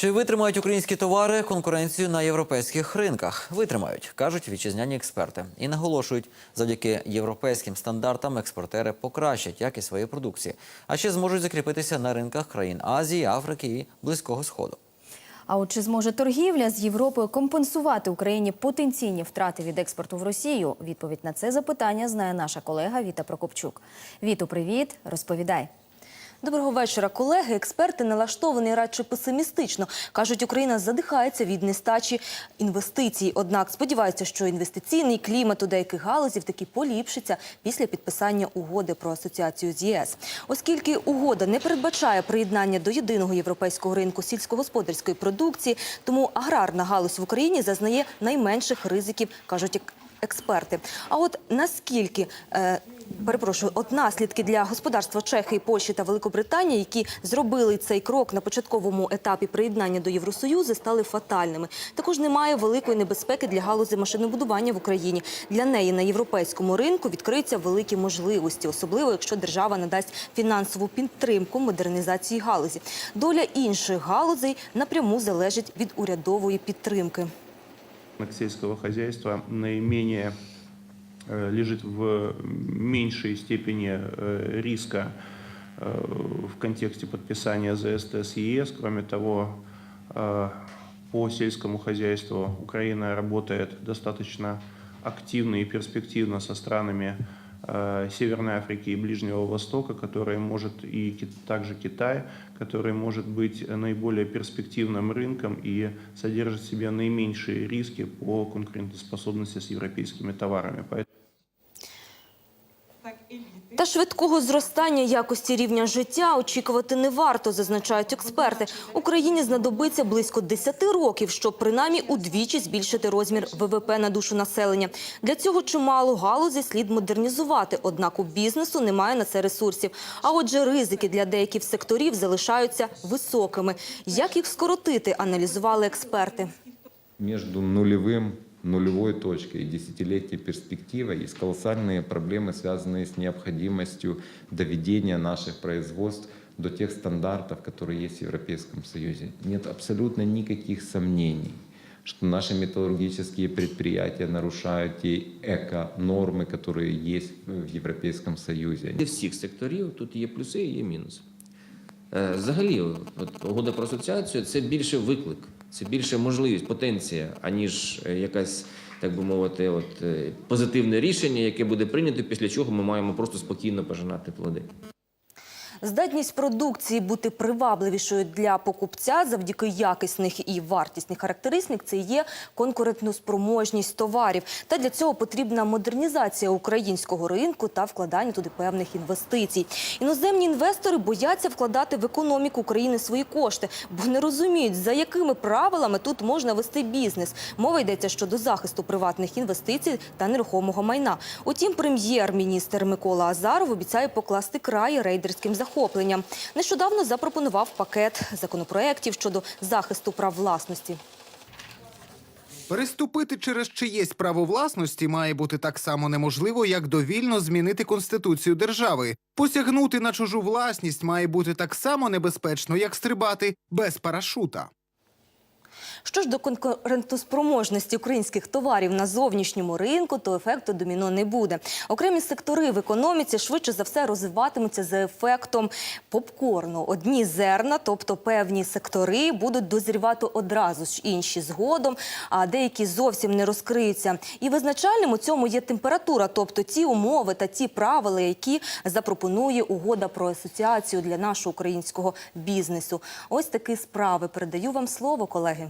Чи витримають українські товари конкуренцію на європейських ринках? Витримають, кажуть вітчизняні експерти. І наголошують, завдяки європейським стандартам експортери покращать якість своєї продукції, а ще зможуть закріпитися на ринках країн Азії, Африки і Близького Сходу. А от чи зможе торгівля з Європою компенсувати Україні потенційні втрати від експорту в Росію? Відповідь на це запитання знає наша колега Віта Прокопчук. Віту, привіт, розповідай. Доброго вечора, колеги. Експерти налаштовані радше песимістично. кажуть, Україна задихається від нестачі інвестицій. Однак сподіваються, що інвестиційний клімат у деяких галузів таки поліпшиться після підписання угоди про асоціацію з ЄС. Оскільки угода не передбачає приєднання до єдиного європейського ринку сільськогосподарської продукції, тому аграрна галузь в Україні зазнає найменших ризиків, кажуть експерти. А от наскільки е, перепрошую, от наслідки для господарства Чехії, Польщі та Великобританії, які зробили цей крок на початковому етапі приєднання до Євросоюзу, стали фатальними. Також немає великої небезпеки для галузі машинобудування в Україні. Для неї на європейському ринку відкриються великі можливості, особливо якщо держава надасть фінансову підтримку модернізації галузі. Доля інших галузей напряму залежить від урядової підтримки. сельского хозяйства наименее лежит в меньшей степени э, риска э, в контексте подписания ЗСТ с ЕС. Кроме того, э, по сельскому хозяйству Украина работает достаточно активно и перспективно со странами э, Северной Африки и Ближнего Востока, которые может и также Китай, который может быть наиболее перспективным рынком и содержит в себе наименьшие риски по конкурентоспособности с европейскими товарами. Поэтому Та швидкого зростання якості рівня життя очікувати не варто, зазначають експерти. Україні знадобиться близько 10 років, щоб принаймні удвічі збільшити розмір ВВП на душу населення. Для цього чимало галузей слід модернізувати, однак у бізнесу немає на це ресурсів. А отже, ризики для деяких секторів залишаються високими. Як їх скоротити, аналізували експерти. между нулевым, нулевой точкой и десятилетней перспективой есть колоссальные проблемы, связанные с необходимостью доведения наших производств до тех стандартов, которые есть в Европейском Союзе. Нет абсолютно никаких сомнений, что наши металлургические предприятия нарушают те эко-нормы, которые есть в Европейском Союзе. Для всіх секторів тут є плюси і є мінуси. Е, Взагалі, от, угода про асоціацію це більше виклик, це більше можливість, потенція, аніж е, якась, так би мовити, от, е, позитивне рішення, яке буде прийнято, після чого ми маємо просто спокійно пожинати плоди. Здатність продукції бути привабливішою для покупця завдяки якісних і вартісних характеристик – це є конкурентноспроможність товарів. Та для цього потрібна модернізація українського ринку та вкладання туди певних інвестицій. Іноземні інвестори бояться вкладати в економіку України свої кошти, бо не розуміють, за якими правилами тут можна вести бізнес. Мова йдеться щодо захисту приватних інвестицій та нерухомого майна. Утім, прем'єр-міністр Микола Азаров обіцяє покласти край рейдерським захопленням. Нещодавно запропонував пакет законопроєктів щодо захисту прав власності. Переступити через чиєсь право власності має бути так само неможливо, як довільно змінити конституцію держави. Посягнути на чужу власність має бути так само небезпечно, як стрибати без парашута. Що ж до конкурентоспроможності українських товарів на зовнішньому ринку, то ефекту доміно не буде. Окремі сектори в економіці швидше за все розвиватимуться за ефектом попкорну. Одні зерна, тобто певні сектори, будуть дозрівати одразу ж інші згодом, а деякі зовсім не розкриються. І визначальним у цьому є температура, тобто ті умови та ті правила, які запропонує угода про асоціацію для нашого українського бізнесу. Ось такі справи. Передаю вам слово, колеги.